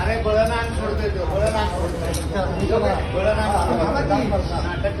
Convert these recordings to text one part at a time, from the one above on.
अरे बळनान सोडते तो बळनान सोडते बळनान नाटक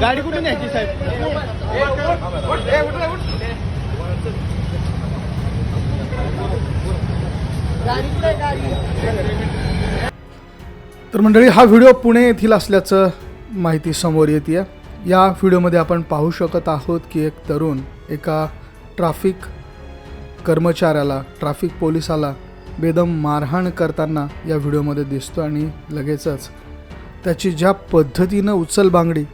गाडी कुठे न्यायची साहेब? तर मंडळी हा व्हिडिओ पुणे येथील असल्याचं माहिती समोर येते या व्हिडिओमध्ये आपण पाहू शकत आहोत की एक तरुण एका ट्राफिक कर्मचाऱ्याला ट्राफिक पोलिसाला बेदम मारहाण करताना या व्हिडिओमध्ये दिसतो आणि लगेचच त्याची ज्या पद्धतीनं उचलबांगडी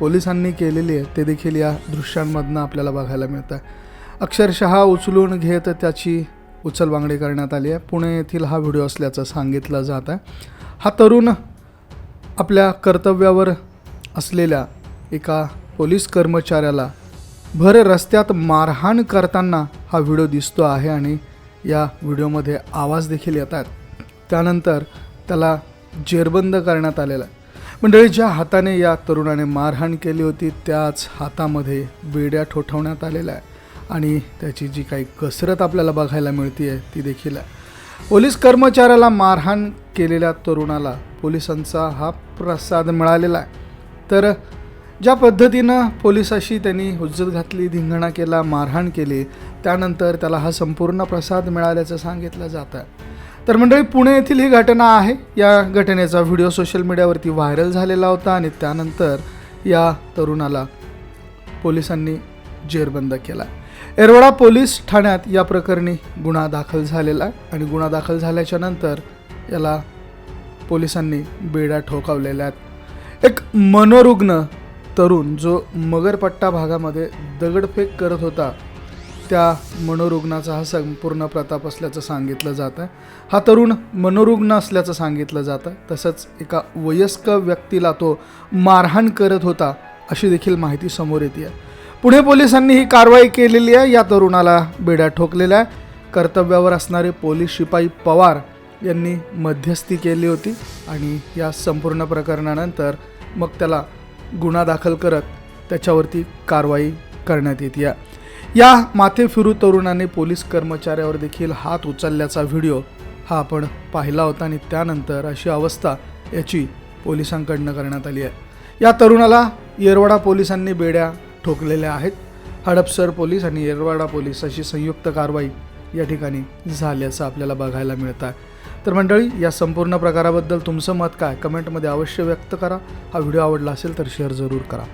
पोलिसांनी केलेली आहे ते देखील या दृश्यांमधनं आपल्याला बघायला मिळतं आहे अक्षरशः उचलून घेत त्याची उचलबांगडी करण्यात आली आहे. पुणे येथील हा व्हिडिओ असल्याचं सांगितलं जात आहे हा तरुण आपल्या कर्तव्यावर असलेल्या एका पोलीस कर्मचाऱ्याला भर रस्त्यात मारहाण करताना हा व्हिडिओ दिसतो आहे आणि या व्हिडिओमध्ये आवाज देखील येतात त्यानंतर त्याला जेरबंद करण्यात आलेला आहे. मंडळी ज्या हाताने या तरुणाने मारहाण केली होती त्याच हातामध्ये बेड्या ठोठवण्यात आलेल्या आहे आणि त्याची जी काही कसरत आपल्याला बघायला मिळते आहे ती देखील आहे. पोलीस कर्मचाऱ्याला मारहाण केलेल्या तरुणाला पोलिसांचा हा प्रसाद मिळालेला आहे. तर ज्या पद्धतीनं पोलिसाशी त्यांनी हुज्जत घातली धिंगणा केला मारहाण केली त्यानंतर त्याला हा संपूर्ण प्रसाद मिळाल्याचं सांगितलं जातं. तर मंडळी पुणे येथील ही घटना आहे. या घटनेचा व्हिडिओ सोशल मीडियावरती व्हायरल झालेला होता आणि त्यानंतर या तरुणाला पोलिसांनी जेरबंद केला. एरवडा पोलीस ठाण्यात या प्रकरणी गुन्हा दाखल झालेला आहे आणि गुन्हा दाखल झाल्याच्यानंतर याला पोलिसांनी बेड्या ठोकावलेल्या आहेत. एक मनोरुग्ण तरुण जो मगरपट्टा भागामध्ये दगडफेक करत होता त्या मनोरुग्णाचा हा संपूर्ण प्रताप असल्याचं सांगितलं जातं हा तरुण मनोरुग्ण असल्याचं सांगितलं जातं तसंच एका वयस्क व्यक्तीला तो मारहाण करत होता अशी देखील माहिती समोर येते आहे पुणे पोलिसांनी ही कारवाई केलेली आहे. या तरुणाला बेड्या ठोकलेल्या आहे कर्तव्यावर असणारे पोलीस शिपाई पवार यांनी मध्यस्थी केली होती आणि या संपूर्ण प्रकरणानंतर मग त्याला गुन्हा दाखल करत त्याच्यावरती कारवाई करण्यात येते या. या माथे फिरू तरुणाने पोलीस कर्मचाऱ्यावर देखील हात उचलल्याचा व्हिडिओ हा आपण पाहिला होता आणि त्यानंतर अशी अवस्था याची पोलिसांकडनं करण्यात आली आहे. या तरुणाला येरवाडा पोलिसांनी बेड्या ठोकलेल्या आहेत. हडपसर पोलीस आणि येरवाडा पोलीस अशी संयुक्त कारवाई या ठिकाणी झाल्याचं आपल्याला बघायला मिळतं आहे. तर मंडळी या संपूर्ण प्रकाराबद्दल तुमचं मत काय? कमेंटमध्ये अवश्य व्यक्त करा. हा व्हिडिओ आवडला असेल तर शेअर जरूर करा.